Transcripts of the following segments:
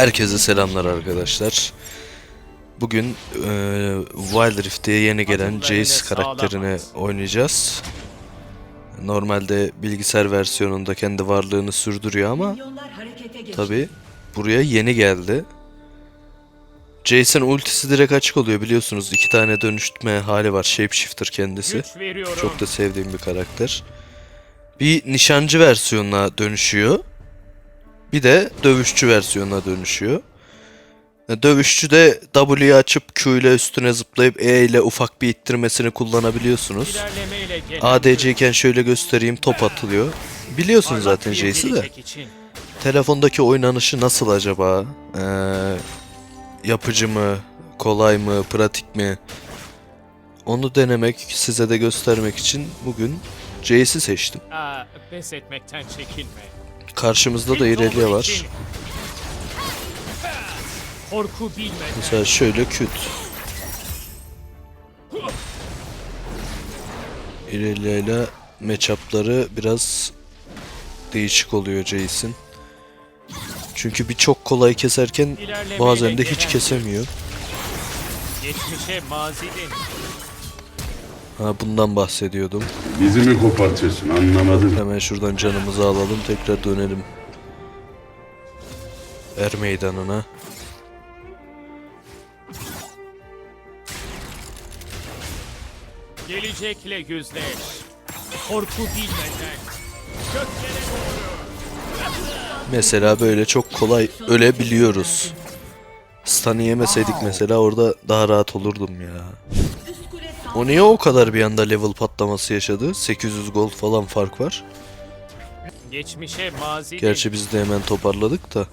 Herkese selamlar arkadaşlar. Bugün e, Wild Rift'e yeni gelen Jace karakterini oynayacağız. Normalde bilgisayar versiyonunda kendi varlığını sürdürüyor ama tabi buraya yeni geldi. Jace'in ultisi direkt açık oluyor biliyorsunuz. iki tane dönüştürme hali var. Shapeshifter kendisi. Çok da sevdiğim bir karakter. Bir nişancı versiyonuna dönüşüyor. Bir de dövüşçü versiyonuna dönüşüyor. E, Dövüşçü de W'yi açıp Q ile üstüne zıplayıp E ile ufak bir ittirmesini kullanabiliyorsunuz. ADC iken şöyle göstereyim top atılıyor. Biliyorsunuz parlak zaten bir Jace'i de. Telefondaki oynanışı nasıl acaba? Ee, yapıcı mı? Kolay mı? Pratik mi? Onu denemek, size de göstermek için bugün Jace'i seçtim. Aa, pes etmekten çekinme. Karşımızda da İrelia var. Korku bilmeden. Mesela şöyle küt. İrelia ile matchup'ları biraz değişik oluyor Jace'in. Çünkü bir çok kolay keserken bazen de hiç kesemiyor. Geçmişe mazidin. Ha bundan bahsediyordum. Bizi mi kopartıyorsun anlamadım. Hemen şuradan canımızı alalım tekrar dönelim. Er meydanına. Gelecekle yüzleş. Korku bilmeden. Göklere doğru. Mesela böyle çok kolay ölebiliyoruz. Stun'ı yemeseydik mesela orada daha rahat olurdum ya. O niye o kadar bir anda level patlaması yaşadı? 800 gold falan fark var. Geçmişe mazidin. Gerçi biz de hemen toparladık da.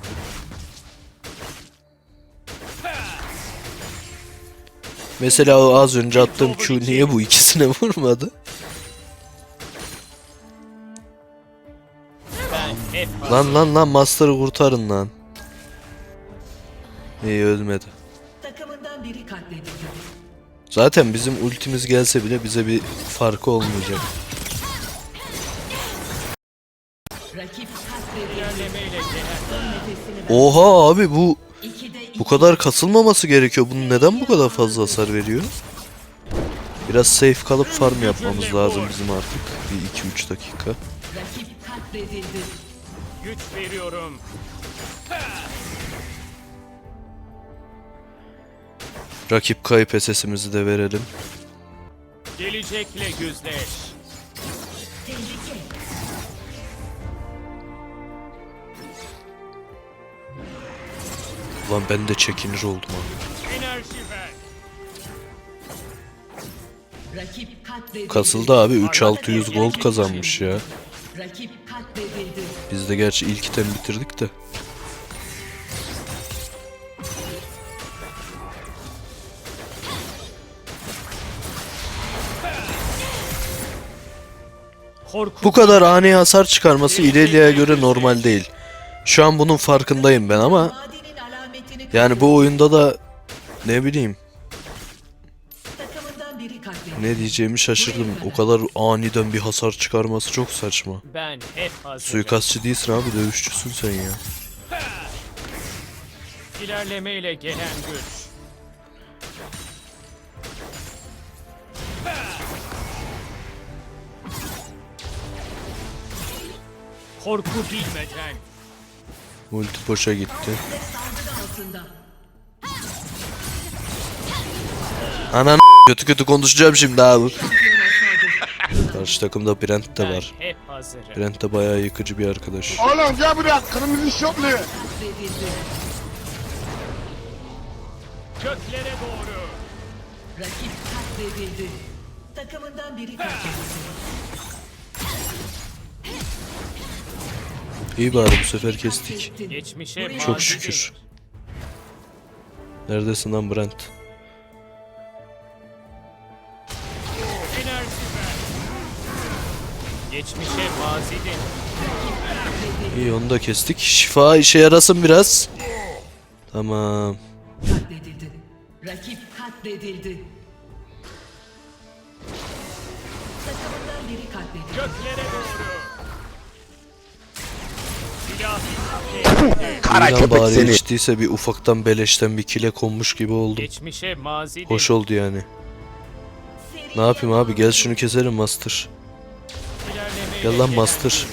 Mesela o az önce attığım Q niye bu ikisine vurmadı? Lan lan lan Master'ı kurtarın lan. İyi ölmedi. Takımından biri katledildi. Zaten bizim ultimiz gelse bile bize bir farkı olmayacak. Oha abi bu bu kadar kasılmaması gerekiyor. Bunun neden bu kadar fazla hasar veriyor? Biraz safe kalıp farm yapmamız lazım bizim artık. Bir 2-3 dakika. Güç veriyorum. Rakip kayıp SS'imizi de verelim. Gelecekle yüzleş. Ulan ben de çekinir oldum abi. Enerji ver. Rakip katledildi. Kasıldı abi 3600 gold kazanmış ya. Rakip katledildi. Biz de gerçi ilk item bitirdik de. Bu kadar ani hasar çıkarması İrelia'ya göre normal değil. Şu an bunun farkındayım ben ama yani bu oyunda da ne bileyim ne diyeceğimi şaşırdım. O kadar aniden bir hasar çıkarması çok saçma. Ben hep hazırım. Suikastçı değilsin abi dövüşçüsün sen ya. İlerlemeyle gelen güç. Korku bilmeden. Multi boşa gitti. Anan kötü kötü konuşacağım şimdi abi. Karşı takımda Brent de var. hep hazırım. Brent de bayağı yıkıcı bir arkadaş. Oğlum gel buraya kırmızı. Katledildi. Göklere doğru. Rakip katledildi. Takımından biri katledildi. İyi bari bu sefer kestik. Geçmişe Çok şükür. Neredesin lan Brent? Geçmişe mazidin. İyi onu da kestik. Şifa işe yarasın biraz. Tamam. Katledildi. Rakip katledildi. Takımından biri katledildi. Göklere doğru. Kara İnan köpek bari seni. içtiyse bir ufaktan beleşten bir kile konmuş gibi oldum. geçmişe mazi Hoş oldu yani. Ne yapayım abi gel şunu keselim Master. İlerlemeyle Gel lan gelen Master.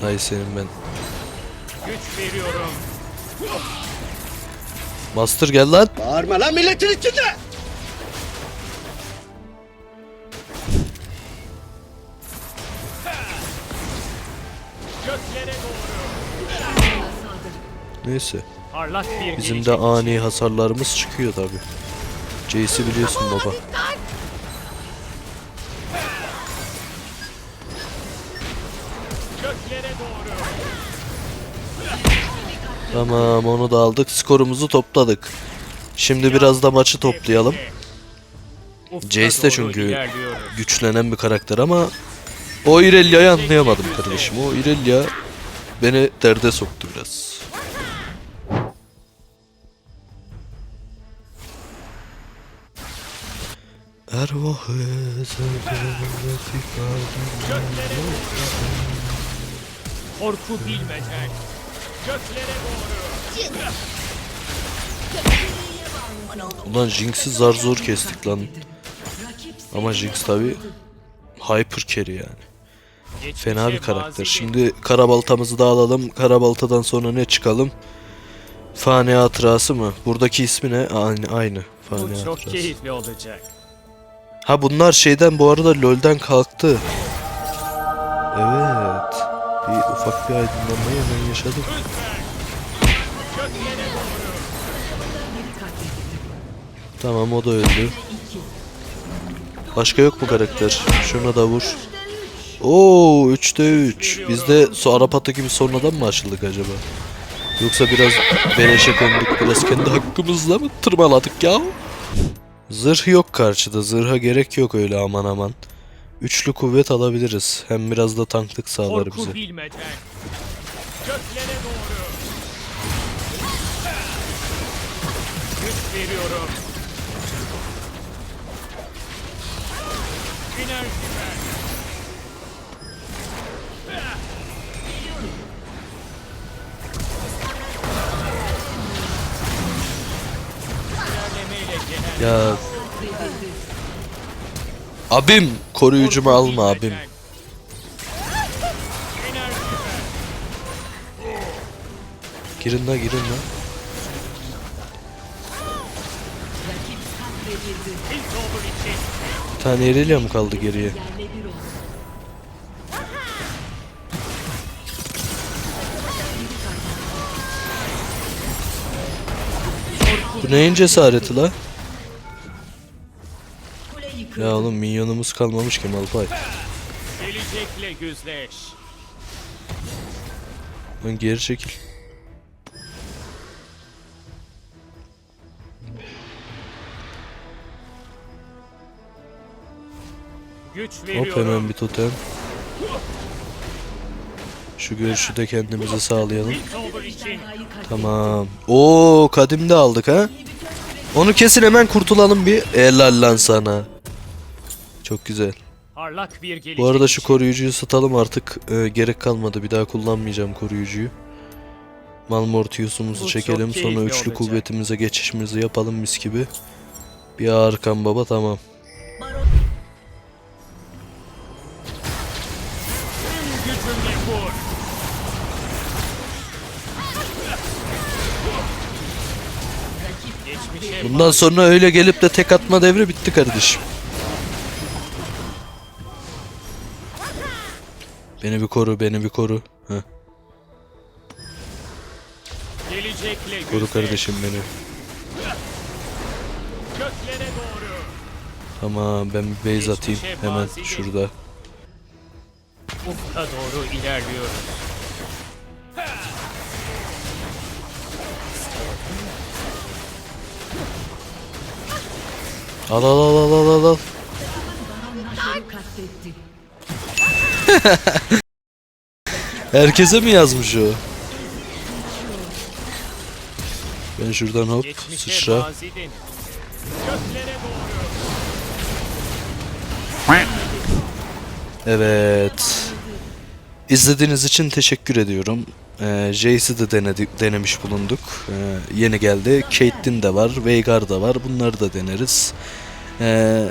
Hay senin ben. Güç veriyorum. Master gel lan. Bağırma lan milletin içinde. Neyse. Bizim de ani hasarlarımız çıkıyor tabi. Jace'i biliyorsun baba. Göklere doğru. Tamam onu da aldık. Skorumuzu topladık. Şimdi biraz da maçı toplayalım. Jace de çünkü güçlenen bir karakter ama o Irelia'yı anlayamadım kardeşim. O Irelia beni derde soktu biraz. Ervahı. Korku bilmeden. Göklere doğru. Ulan Jinx'i zar zor kestik lan. Ama Jinx tabi hyper carry yani. Fena bir karakter. Şimdi karabaltamızı da alalım. Karabaltadan sonra ne çıkalım? Fani hatırası mı? Buradaki ismi ne? Aynı. aynı. Fani Bu çok hatırası. keyifli olacak. Ha bunlar şeyden bu arada LoL'den kalktı. Evet. Bir ufak bir aydınlanmayı hemen yaşadık. Tamam o da öldü. Başka yok mu karakter? Şuna da vur. Oo 3'te 3. Biz de su Arap atı gibi sonradan mı açıldık acaba? Yoksa biraz beleşe konduk, biraz kendi hakkımızla mı tırmaladık ya? Zırh yok karşıda, zırha gerek yok öyle aman aman. Üçlü kuvvet alabiliriz. Hem biraz da tanklık sağlar Korku bize. bilmeden. Göklere doğru. Güç veriyorum. Enerji ver. İlerlemeyle gelen Ya abim koruyucumu alma abim. Girin la girin la. Bir tane Irelia mı kaldı geriye? Bu neyin cesareti la? Ya oğlum minyonumuz kalmamış ki Malphite. Gelecekle yüzleş. Lan geri çekil. Güç Hop hemen bir totem. Şu görüşü de kendimize sağlayalım. Tamam. Oo kadim de aldık ha. Onu kesin hemen kurtulalım bir. Helal lan sana. Çok güzel. Parlak bir gelecek Bu arada şu koruyucuyu satalım artık. e, gerek kalmadı. Bir daha kullanmayacağım koruyucuyu. Malmortius'umuzu çekelim. Sonra üçlü olacak. kuvvetimize geçişimizi yapalım mis gibi. Bir Arkan baba tamam. Bundan sonra öyle gelip de tek atma devri bitti kardeşim. Beni bir koru, beni bir koru. Heh, gelecekle koru kardeşim beni. Göklere doğru. Tamam ben bir base atayım Geçmişe hemen değil. şurada. Ufka doğru ilerliyoruz. Al al al al al al. Herkese mi yazmış o? Ben şuradan hop Geçmişe sıçra. mazi denir. Göklere doğru. Evet. İzlediğiniz için teşekkür ediyorum. Ee, Jace'i de denedik, denemiş bulunduk. Ee, yeni geldi. Caitlyn de var. Veigar da var. Bunları da deneriz. Ee,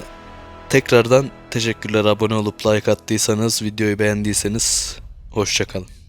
tekrardan teşekkürler. Abone olup like attıysanız, videoyu beğendiyseniz hoşçakalın.